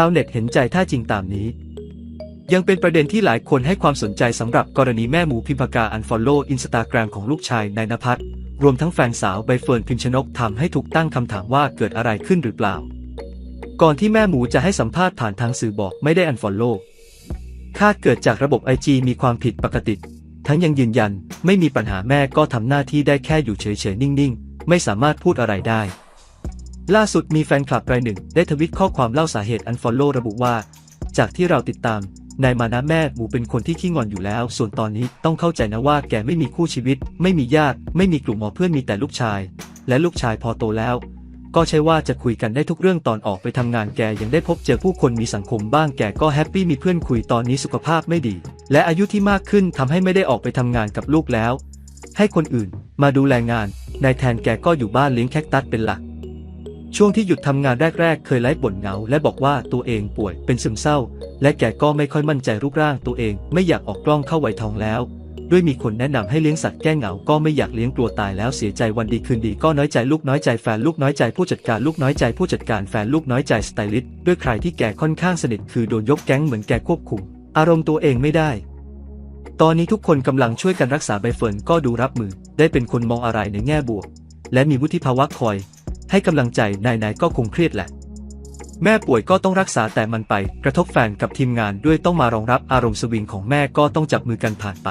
ชาวเน็ตเห็นใจท่าจริงตามนี้ ยังเป็นประเด็นที่หลายคนให้ความสนใจสำหรับกรณีแม่หมูพิมพากาอันฟอลโล่อินสตาแกรมของลูกชายนายนภัสรวมทั้งแฟนสาวใบเฟิร์นพิมชนกทำให้ถูกตั้งคำถามว่าเกิดอะไรขึ้นหรือเปล่า ก่อนที่แม่หมูจะให้สัมภาษณ์ผ่านทางสื่อบอกไม่ได้อันฟอลโล่คาดเกิดจากระบบไอจีมีความผิดปกติ ทั้งยังยืนยันไม่มีปัญหาแม่ก็ทำหน้าที่ได้แค่อยู่เฉยๆนิ่งๆ ไม่สามารถพูดอะไรได้ ล่าสุดมีแฟนคลับรายหนึ่ง ได้ทวิตข้อความเล่าสาเหตุอันฟอลโล่ระบุว่า จากที่เราติดตามนายมานะแม่หมูเป็นคนที่ขี้งอนอยู่แล้ว ส่วนตอนนี้ต้องเข้าใจนะว่าแกไม่มีคู่ชีวิต ไม่มีญาติ ไม่มีกลุ่มหมอเพื่อนมีแต่ลูกชาย และลูกชายพอโตแล้ว ก็ใช่ว่าจะคุยกันได้ทุกเรื่องตอนออกไปทำงานแกยังได้พบเจอผู้คนมีสังคมบ้างแกก็แฮปปี้มีเพื่อนคุยตอนนี้สุขภาพไม่ดี และอายุที่มากขึ้นทำให้ไม่ได้ออกไปทำงานกับลูกแล้ว ให้คนอื่นมาดูแลงานนายแทนแกก็อยู่บ้านเลี้ยงแคคตัสเป็นหลัก ช่วงที่หยุดทำงานแรกๆ เคยไลฟ์บ่นเหงา และบอกว่าตัวเองป่วยเป็นซึมเศร้า และแกก็ไม่ค่อยมั่นใจรูปร่างตัวเอง ไม่อยากออกกล้องเข้าไวทองแล้ว ด้วยมีคนแนะนำให้เลี้ยงสัตว์แก้เหงา ก็ไม่อยากเลี้ยงกลัวตายแล้วเสียใจวันดีคืนดีก็น้อยใจลูกน้อยใจแฟนลูกน้อยใจผู้จัดการลูกน้อยใจผู้จัดการแฟนลูกน้อยใจสไตลิสต์ด้วยใครที่แกค่อนข้างสนิทคือโดนยกแก๊งเหมือนแกควบคุม อารมณ์ตัวเองไม่ได้ตอนนี้ทุกคนกำลังช่วยกันรักษาใบเฟิร์นก็ดูรับมือ ได้เป็นคนมองอะไรในแง่บวก และมีวุฒิภาวะคอย ให้กำลังใจนายนายก็คงเครียดแหละ แม่ป่วยก็ต้องรักษาแต่มันไป กระทบแฟนกับทีมงานด้วยต้องมารองรับอารมณ์สวิงของแม่ก็ต้องจับมือกันผ่านไป